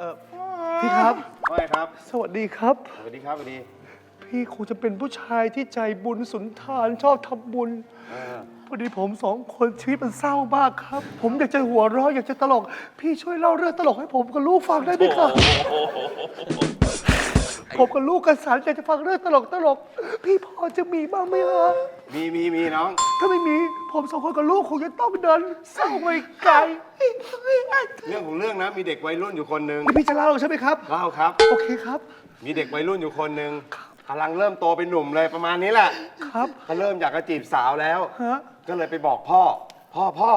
เออพี่ครับ ว่าไงครับ สวัสดีครับ สวัสดีครับสวัสดีพี่คงจะเป็นผู้ชายที่ใจบุญสุนทานชอบทำบุญ เออพอดีผมสองคนชีวิตมันเศร้ามากครับ ผมอยากจะหัวเราะอยากจะตลก พี่ช่วยเล่าเรื่องตลกให้ผมกับลูกฟังได้ไหมครับผมกับลูกกันสันอยากจะฟังเรื่องตลกตลกพี่พอจะมีบ้างไหมฮะมีมีมีน้อง ถ้าไม่มีผมสองคนกับลูกคงจะต้องเดินเศร้าไปไกล เรื่องของเรื่องนะมีเด็กวัยรุ่นอยู่คนหนึ่งนี่พี่จะเล่าใช่ไหมครับ เล่าครับ โอเคครับ มีเด็กวัยรุ่นอยู่คนหนึ่งกำลังเริ่มโตเป็นหนุ่มเลยประมาณนี้แหละครับก็เริ่มอยากจะจีบสาวแล้ว ฮะ ก็เลยไปบอกพ่อ พ่อพ่อ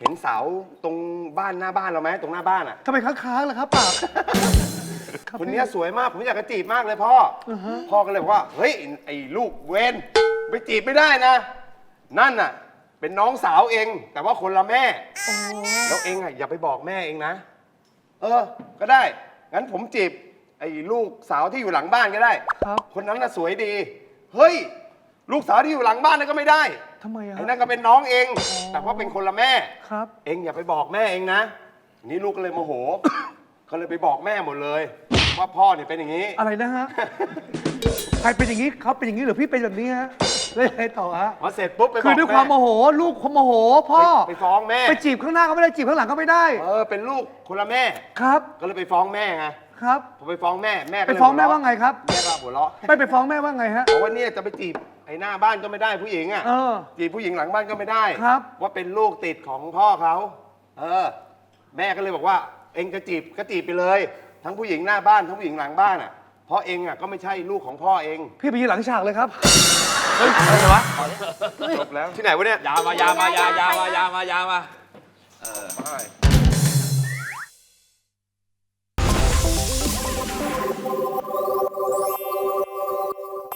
เห็นเสาตรงบ้านหน้าบ้านเราไหมตรงหน้าบ้านอะ ทำไมค้างๆล่ะครับปากรับคนเนี้ยสวยมากผมอยากจะจีบมากเลยพ่ออพ่อก็เลยบอกว่า เฮ้ยไอ้ลูกเวนไปจีบไม่ได้นะ นั่นน่ะ เป็นน้องสาวเอง แต่ว่าคนละแม่ แล้วเองอะอย่าไปบอกแม่เองนะ เออ ก็ได้ งั้นผมจีบไอ้ลูกสาวที่อยู่หลังบ้านก็ได้ ครับคนนั้นน่ะสวยดี เฮ้ย ลูกสาวที่อยู่หลังบ้านนั่นก็ไม่ได้ทำไมอะไอ้นั่นก็เป็นน้องเอง แต่ว่าเป็นคนละแม่ ครับ เองอย่าไปบอกแม่เองนะ นี่ลูกก็เลยโมโหก็เลยไปบอกแม่หมดเลย ว่าพ่อเนี่ยเป็นอย่างนี้ อะไรนะฮะ ใครเป็นอย่างนี้เขาเป็นอย่างนี้หรือพี่เป็นแบบนี้ฮะเลยอะไรต่อฮะ พอเสร็จปุ๊บไปบอกคือด้วยความโมแโห ลูกความโมโหพ่อไปไปฟ้องแม่ ไปจีบข้างหน้าก็ไม่ได้จีบข้างหลังก็ไม่ได้ เออ เป็นลูกคนละแม่ ครับ ก็เลยไปฟ้องแม่ไงครับ พอไปฟ้องแม่ แม่ก็ไปเลยฟ้องแม่หัว่าไงครับ แม่ก็หัวเราะไม่ไปฟ้องแม่ว่าไงฮะ บอกว่าเนี่ยจะไปจีบไอ้หน้าบ้านก็ไม่ได้ผู้หญิงอะ เออ จีบผู้หญิงหลังบ้านก็ไม่ได้ ครับ ว่าเป็นลูกติดของพ่อเขา เออ แม่ก็เลยบอกว่า เองจะจีบก็จีบไปเลย ทั้งผู้หญิงหน้าบ้านทั้งผู้หญิงหลังบ้านอะเพราะเองอะก็ไม่ใช่ลูกของพ่อเองพี่ไปยืนหลังฉากเลยครับอะไรวะจบแล้วที่ไหนวะเนี่ย ยามายามายายามายามายามาใช่